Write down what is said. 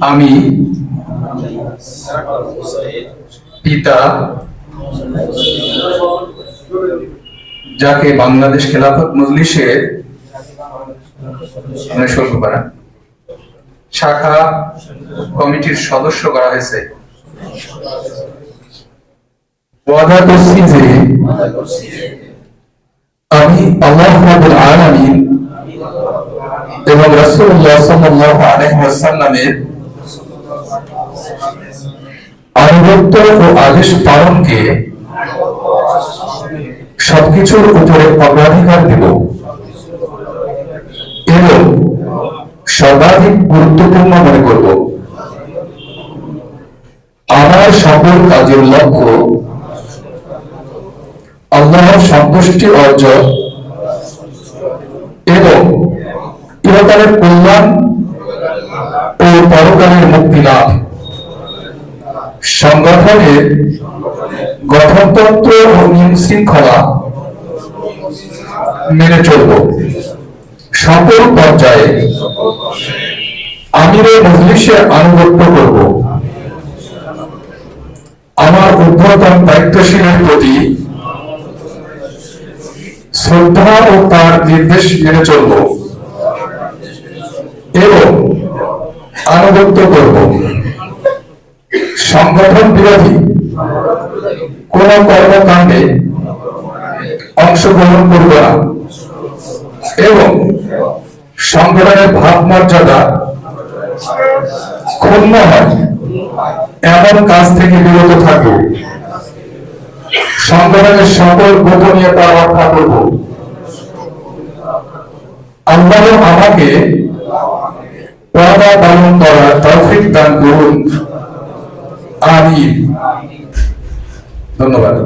আমি পিতা যাকে বাংলাদেশ খেলাফত মজলিসের মানে শাখা কমিটির সদস্য করা হয়েছে। ওয়াদা করছি যে আমি আল্লাহ এবং রাসূলুল্লাহ সাল্লাল্লাহু আলাইহি ওয়াসাল্লামের আনুগত্য ও আদেশ পালনকে সবকিছুর উপরে অগ্রাধিকার দেব এবং সর্বাধিক গুরুত্বপূর্ণ মনে করব। আমার সকল কাজের লক্ষ্য আল্লাহর সন্তুষ্টি অর্জন এবং ইহকালের কল্যাণ ও পরকালের মুক্তি লাভ। সংগঠনের গঠনতন্ত্র ও নিয়ম শৃঙ্খলা মেনে চলব। সকল পর্যায়ে আমিরের মজলিসের আনুগত্য করব। আমার উদ্বোধন দায়িত্বশীলের প্রতি শ্রদ্ধা ও তার নির্দেশ মেনে চলব এবং আনুগত্য করব। সংগঠন বিরোধী কোন কর্মকাণ্ডে অংশগ্রহণ করব না। এবং সংগঠনের ভাবমর্যাদা ক্ষুণ্ণ হয়। এমন কাজ থেকে বিরত থাকব। সংগঠনের সকল গোপনীয়তা রক্ষা করব। আল্লাহ আমাকে ওয়াদা পালন করার তৌফিক দান করুন। আমিন। ধন্যবাদ।